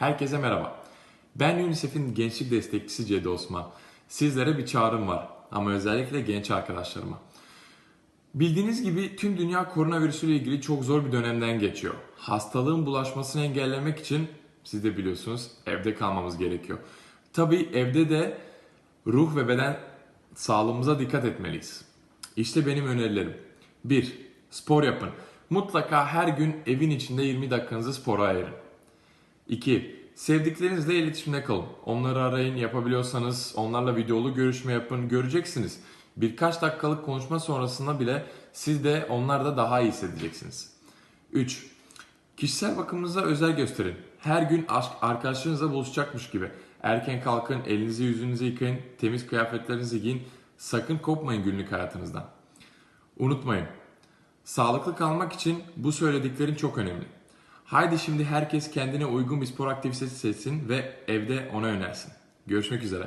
Herkese merhaba. Ben UNICEF'in gençlik destekçisi Cedi Osman. Sizlere bir çağrım var ama özellikle genç arkadaşlarıma. Bildiğiniz gibi tüm dünya koronavirüsüyle ilgili çok zor bir dönemden geçiyor. Hastalığın bulaşmasını engellemek için siz de biliyorsunuz evde kalmamız gerekiyor. Tabii evde de ruh ve beden sağlığımıza dikkat etmeliyiz. İşte benim önerilerim. 1. Spor yapın. Mutlaka her gün evin içinde 20 dakikanızı spora ayırın. 2. Sevdiklerinizle iletişimde kalın. Onları arayın, yapabiliyorsanız onlarla videolu görüşme yapın. Göreceksiniz. Birkaç dakikalık konuşma sonrasında bile siz de onlar da daha iyi hissedeceksiniz. 3. Kişisel bakımınıza özel gösterin. Her gün aşk arkadaşlarınızla buluşacakmış gibi. Erken kalkın, elinizi yüzünüzü yıkayın, temiz kıyafetlerinizi giyin. Sakın kopmayın günlük hayatınızdan. Unutmayın. Sağlıklı kalmak için bu söylediklerim çok önemli. Haydi şimdi herkes kendine uygun bir spor aktivitesi seçsin ve evde ona önersin. Görüşmek üzere.